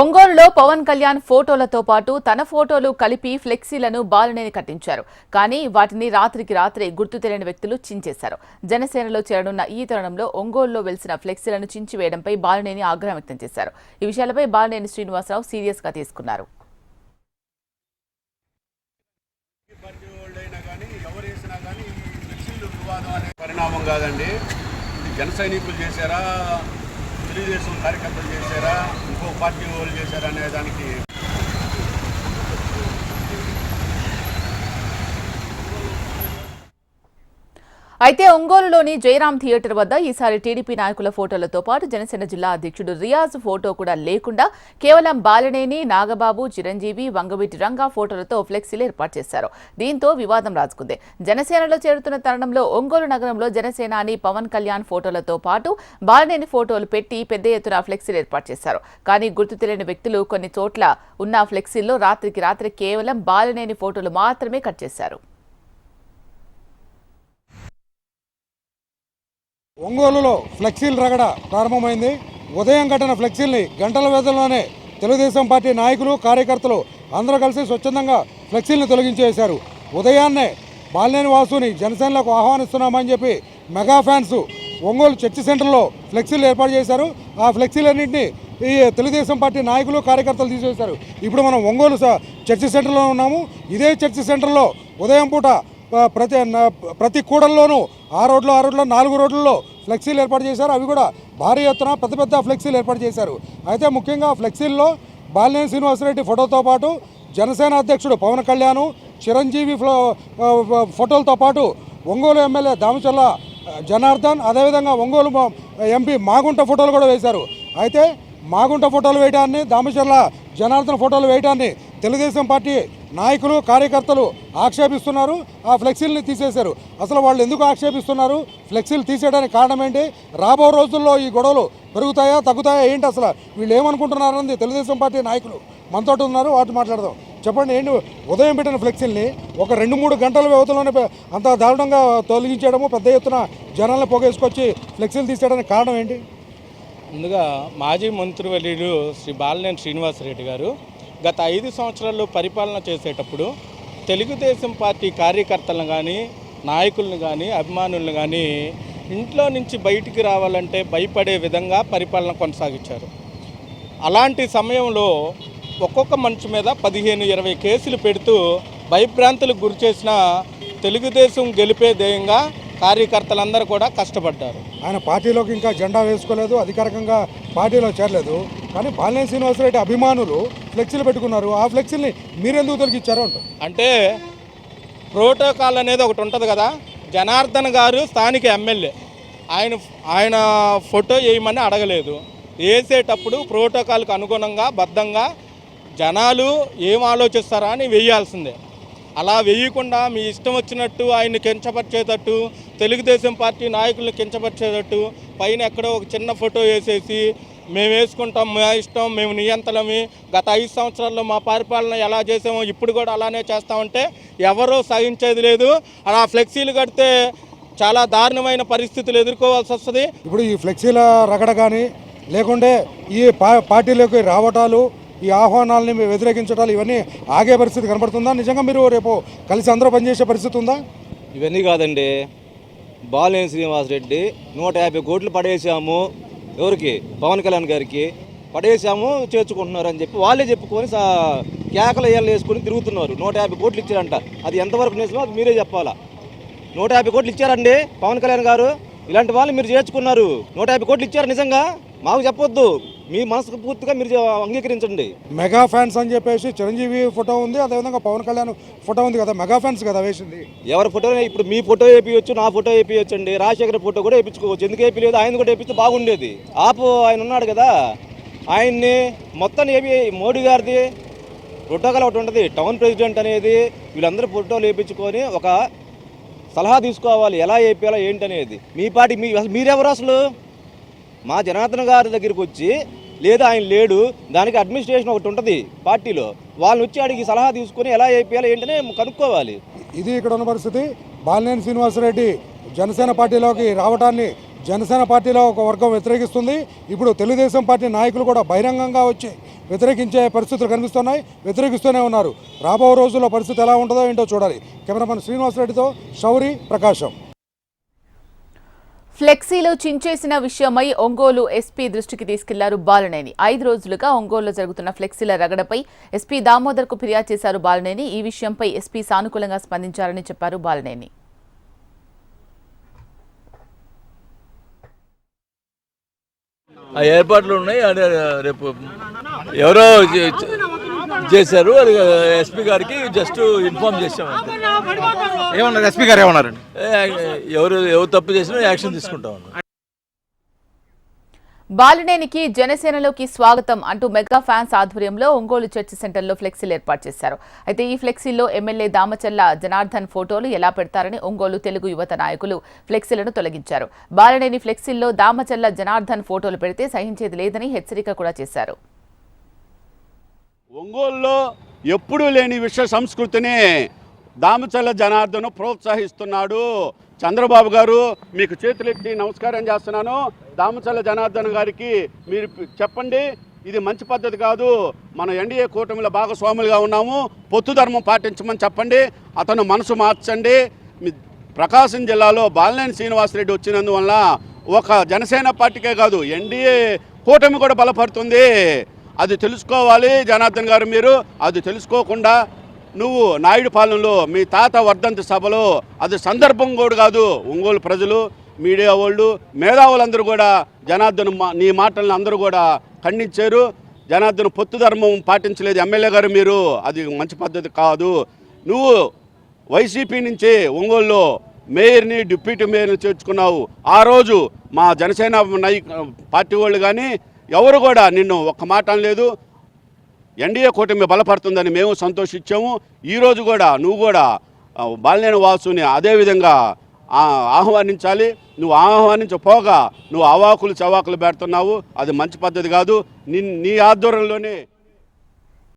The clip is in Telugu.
ఒంగోలులో పవన్ కళ్యాణ్ ఫోటోలతో పాటు తన ఫోటోలు కలిపి ఫ్లెక్సీలను బాలనేని కట్టించారు. కానీ వాటిని రాత్రికి రాత్రే గుర్తు తెలియని వ్యక్తులు చించేశారు. జనసేనలో చేరనున్న ఈ తరుణంలో ఒంగోలులో వెలిసిన ఫ్లెక్సీలను చించివేయడంపై బాలనేని ఆగ్రహం వ్యక్తం చేశారు. ఈ విషయాలపై బాలనేని శ్రీనివాసరావు సీరియస్గా తీసుకున్నారు. పరిణామం కాదండి. జన సైనికులు చేశారా? తెలుగుదేశం కార్యకర్తలు చేశారా? ఇంకో పార్టీ వాళ్ళు చేశారా అనే దానికి అయితే ఒంగోలులోని జయరాం థియేటర్ వద్ద ఈసారి టీడీపీ నాయకుల ఫోటోలతో పాటు జనసేన జిల్లా అధ్యక్షుడు రియాజ్ ఫోటో కూడా లేకుండా కేవలం బాలినేని నాగబాబు చిరంజీవి వంగవీటి రంగా ఫోటోలతో ఫ్లెక్సీలు ఏర్పాటు చేశారు. దీంతో వివాదం రాజుకుంది. జనసేనలో చేరుతున్న తరుణంలో ఒంగోలు నగరంలో జనసేనాని పవన్ కళ్యాణ్ ఫోటోలతో పాటు బాలినేని ఫోటోలు పెట్టి పెద్ద ఎత్తున ఫ్లెక్సీలు ఏర్పాటు చేశారు. కానీ గుర్తు తెలియని వ్యక్తులు కొన్ని చోట్ల ఉన్న ఫ్లెక్సీల్లో రాత్రికి రాత్రి కేవలం బాలినేని ఫోటోలు మాత్రమే కట్ చేశారు. ఒంగోలులో ఫ్లెక్సీలు రగడ ప్రారంభమైంది. ఉదయం కట్టిన ఫ్లెక్సీల్ని గంటల వ్యవధిలోనే తెలుగుదేశం పార్టీ నాయకులు కార్యకర్తలు అందరూ కలిసి స్వచ్ఛందంగా ఫ్లెక్సీలను తొలగించేశారు. ఉదయాన్నే బాలినేని వాసుని జనసేనలకు ఆహ్వానిస్తున్నామని చెప్పి మెగా ఫ్యాన్స్ ఒంగోలు చర్చి సెంటర్లో ఫ్లెక్సీలు ఏర్పాటు చేశారు. ఆ ఫ్లెక్సీలన్నింటినీ ఈ తెలుగుదేశం పార్టీ నాయకులు కార్యకర్తలు తీసేశారు. ఇప్పుడు మనం ఒంగోలు చర్చి సెంటర్లో ఉన్నాము. ఇదే చర్చి సెంటర్లో ఉదయం పూట ప్రతి ప్రతి కూడల్లోనూ ఆ రోడ్లో ఆ రోడ్లో నాలుగు రోడ్లలో ఫ్లెక్సీలు ఏర్పాటు చేశారు. అవి కూడా భారీ ఎత్తున పెద్ద పెద్ద ఫ్లెక్సీలు ఏర్పాటు చేశారు. అయితే ముఖ్యంగా ఫ్లెక్సీల్లో బాలినేని శ్రీనివాసరెడ్డి ఫోటోతో పాటు జనసేన అధ్యక్షుడు పవన్ కళ్యాణ్ చిరంజీవి ఫ్లో ఫోటోలతో పాటు ఒంగోలు ఎమ్మెల్యే దామచల్ల జనార్దన్ అదేవిధంగా ఒంగోలు ఎంపీ మాగుంట ఫోటోలు కూడా వేశారు. అయితే మాగుంట ఫోటోలు వేయడాన్ని దామచర్ల జనార్దన్ ఫోటోలు వేయడాన్ని తెలుగుదేశం పార్టీ నాయకులు కార్యకర్తలు ఆక్షేపిస్తున్నారు. ఆ ఫ్లెక్సీలని తీసేశారు. అసలు వాళ్ళు ఎందుకు ఆక్షేపిస్తున్నారు? ఫ్లెక్సీలు తీసేయడానికి కారణం ఏంటి? రాబో రోజుల్లో ఈ గొడవలు పెరుగుతాయా తగ్గుతాయా? ఏంటి అసలు? వీళ్ళు ఏమనుకుంటున్నారని తెలుగుదేశం పార్టీ నాయకులు మనతోటి ఉన్నారు. వాటి మాట్లాడదాం. చెప్పండి ఏంటి? ఉదయం పెట్టిన ఫ్లెక్సీల్ని ఒక రెండు మూడు గంటల వ్యవధిలోనే అంత దారుణంగా తొలగించేయడము పెద్ద ఎత్తున జనాలను పొగేసుకొచ్చి ఫ్లెక్సీలు తీసేయడానికి కారణం ఏంటి? ముందుగా మాజీ మంత్రివర్యులు శ్రీ బాలినేని శ్రీనివాసరెడ్డి గారు గత ఐదు సంవత్సరాల్లో పరిపాలన చేసేటప్పుడు తెలుగుదేశం పార్టీ కార్యకర్తలను కానీ నాయకులను కానీ అభిమానులను కానీ ఇంట్లో నుంచి బయటికి రావాలంటే భయపడే విధంగా పరిపాలన కొనసాగించారు. అలాంటి సమయంలో ఒక్కొక్క మనిషి మీద పదిహేను ఇరవై కేసులు పెడుతూ భయభ్రాంతులకు గురి చేసిన తెలుగుదేశం గెలిపే ధ్యేయంగా కార్యకర్తలందరూ కూడా కష్టపడ్డారు. ఆయన పార్టీలోకి ఇంకా జెండా వేసుకోలేదు అధికారికంగా పార్టీలో చేరలేదు. కానీ బాలినేని శ్రీనివాసరెడ్డి అభిమానులు ఫ్లెక్సీలు పెట్టుకున్నారు. ఆ ఫ్లెక్సీని మీరెందుకు తొలగించారు అంటారు అంటే ప్రోటోకాల్ అనేది ఒకటి ఉంటుంది కదా. జనార్దన్ గారు స్థానిక ఎమ్మెల్యే. ఆయన ఆయన ఫోటో వేయమని అడగలేదు. వేసేటప్పుడు ప్రోటోకాల్కి అనుగుణంగా బద్ధంగా జనాలు ఏం ఆలోచిస్తారా అని వేయాల్సిందే. అలా వేయకుండా మీ ఇష్టం వచ్చినట్టు ఆయన్ని కించపరిచేటట్టు తెలుగుదేశం పార్టీ నాయకులను కించపరిచేటట్టు పైన ఎక్కడో ఒక చిన్న ఫోటో వేసేసి మేము వేసుకుంటాం మా ఇష్టం మేము నియంత్రణమి గత ఐదు సంవత్సరాల్లో మా పరిపాలన ఎలా చేసామో ఇప్పుడు కూడా అలానే చేస్తామంటే ఎవరూ సహించేది లేదు. అలా ఫ్లెక్సీలు కడితే చాలా దారుణమైన పరిస్థితులు ఎదుర్కోవాల్సి వస్తుంది. ఇప్పుడు ఈ ఫ్లెక్సీల రగడ కానీ లేకుంటే ఈ పార్టీలోకి రావటాలు ఈ ఆహ్వానాలని మేము వ్యతిరేకించడాలు ఇవన్నీ ఆగే పరిస్థితి కనబడుతుందా? నిజంగా మీరు రేపు కలిసి అందరూ పనిచేసే పరిస్థితి ఉందా? ఇవన్నీ కాదండి. బాలినేని శ్రీనివాసరెడ్డి నూట యాభై కోట్లు పడేసాము ఎవరికి? పవన్ కళ్యాణ్ గారికి పడేసాము చేర్చుకుంటున్నారు అని చెప్పి వాళ్ళే చెప్పుకొని సా- కేకలు ఏళ్ళు వేసుకొని తిరుగుతున్నారు. నూట యాభై కోట్లు ఇచ్చారంట. అది ఎంతవరకు నిజమో అది మీరే చెప్పాలా? నూట యాభై కోట్లు ఇచ్చారండి పవన్ కళ్యాణ్ గారు. ఇలాంటి వాళ్ళు మీరు చేర్చుకున్నారు. నూట యాభై కోట్లు ఇచ్చారు నిజంగా? మాకు చెప్పొద్దు. మీ మనసు పూర్తిగా మీరు అంగీకరించండి. మెగా ఫ్యాన్స్ అని చెప్పేసి చిరంజీవి ఫోటో ఉంది అదేవిధంగా పవన్ కళ్యాణ్ ఫోటో ఉంది కదా మెగా ఫ్యాన్స్ కదా వేసింది. ఎవరి ఫోటో ఇప్పుడు మీ ఫోటో వేపించచ్చు నా ఫోటో వేపించచ్చు అండి రాజశేఖర్ ఫోటో కూడా వేయించుకోవచ్చు ఎందుకు వేయలేదు ఆయన కూడా వేపిస్తే బాగుండేది. ఆపు ఆయన ఉన్నాడు కదా. ఆయన్ని మొత్తం ఏపీ మోడీ గారిది ప్రోటోకాల్ ఒకటి ఉంటుంది. టౌన్ ప్రెసిడెంట్ అనేది వీళ్ళందరూ ఫోటోలు వేయించుకొని ఒక సలహా తీసుకోవాలి. ఎలా వేపించాలో ఏంటి అనేది మీ పార్టీ మీ అసలు మీరెవరు అసలు? మా జనార్దన్ గారి దగ్గరికి వచ్చి లేదా ఆయన లేడు దానికి అడ్మినిస్ట్రేషన్ ఒకటి ఉంటుంది పార్టీలో. వాళ్ళని వచ్చి అడిగి సలహా తీసుకొని ఎలా వేపించాలో ఏంటనే కనుక్కోవాలి. ఇది ఇక్కడ ఉన్న పరిస్థితి. బాలినేని శ్రీనివాసరెడ్డి జనసేన పార్టీలోకి రావడాన్ని జనసేన పార్టీలో ఒక వర్గం వ్యతిరేకిస్తుంది. ఇప్పుడు తెలుగుదేశం పార్టీ నాయకులు కూడా బహిరంగంగా వచ్చి వ్యతిరేకించే పరిస్థితులు కనిపిస్తున్నాయి వ్యతిరేకిస్తూనే ఉన్నారు. రాబో రోజుల్లో పరిస్థితి ఎలా ఉంటుందో ఏంటో చూడాలి. కెమెరామన్ శ్రీనివాసరెడ్డితో శౌరి ప్రకాశం. ఫ్లెక్సీలు చించేసిన విషయమై ఒంగోలు ఎస్పీ దృష్టికి తీసుకెళ్ళారు బాలనేని. ఐదు రోజులుగా ఒంగోలులో జరుగుతున్న ఫ్లెక్సీల రగడపై ఎస్పీ దామోదర్కు ఫిర్యాదు చేశారు బాలనేని. ఈ విషయంపై ఎస్పీ సానుకూలంగా స్పందించారని చెప్పారు బాలనేని. ఆ ఏర్పాట్లు ఉన్నాయి. రేపు ఎవరో చేశారు. ఎస్పీ గారికి జస్ట్ ఇన్ఫార్మ్ చేశాం ఏమన్నారు? ఎస్పీ గారు ఏమన్నారు ఏ, ఎవరు ఎవరు తప్పు చేసినా యాక్షన్ తీసుకుంటాం. బాలినేనికి జనసేనలోకి స్వాగతం అంటూ మెగా ఫ్యాన్స్ ఆధ్వర్యంలో ఒంగోలు చర్చ్ సెంటర్లో ఫ్లెక్సీలు ఏర్పాటు చేశారు. అయితే ఈ ఫ్లెక్సీల్లో ఎమ్మెల్యే దామచల్ల జనార్దన్ ఫోటోలు ఎలా పెడతారని ఒంగోలు తెలుగు యువత నాయకులు ఫ్లెక్సీలను తొలగించారు. బాలినేని ఫ్లెక్సీల్లో దామచల్ల జనార్దన్ ఫోటోలు పెడితే సహించేది లేదని హెచ్చరిక కూడా చేశారు. ఒంగోలులో ఎప్పుడూ లేని విశ్వ సంస్కృతిని దామచల్ల జనార్దను ప్రోత్సహిస్తున్నాడు. చంద్రబాబు గారు మీకు చేతులెత్తి నమస్కారం చేస్తున్నాను. దామచల్ల జనార్దన్ గారికి మీరు చెప్పండి ఇది మంచి పద్ధతి కాదు. మన ఎన్డీఏ కూటమిలో భాగస్వాములుగా ఉన్నాము. పొత్తు ధర్మం పాటించమని చెప్పండి. అతను మనసు మార్చండి. ప్రకాశం జిల్లాలో బాలినేని శ్రీనివాసరెడ్డి వచ్చినందువల్ల ఒక జనసేన పార్టీకే కాదు ఎన్డీఏ కూటమి కూడా బలపడుతుంది. అది తెలుసుకోవాలి జనార్దన్ గారు మీరు. అది తెలుసుకోకుండా నువ్వు నాయుడు పాలనలో మీ తాత వర్ధంతి సభలో అది సందర్భం కూడా కాదు. ఒంగోలు ప్రజలు మీడియా వాళ్ళు మేధావులందరూ కూడా జనార్దన్ మా నీ మాటలను అందరూ కూడా ఖండించారు. జనార్దన్ పొత్తు ధర్మం పాటించలేదు. ఎమ్మెల్యే గారు మీరు అది మంచి పద్ధతి కాదు. నువ్వు వైసీపీ నుంచి ఒంగోలులో మేయర్ని డిప్యూటీ మేయర్ని చేర్చుకున్నావు. ఆ రోజు మా జనసేన నై పార్టీ వాళ్ళు కానీ ఎవరు కూడా నిన్ను ఒక్క మాట లేదు ఎన్డీఏ కూటమి బలపడుతుందని మేము సంతోషించాము. ఈరోజు కూడా నువ్వు కూడా బాలినేని వాసుని అదేవిధంగా ఆహ్వానించాలి. నువ్వు ఆహ్వానించపోగా నువ్వు అవాకులు చవాకులు పెడుతున్నావు. అది మంచి పద్ధతి కాదు. నీ నీ ఆధ్వర్యంలోనే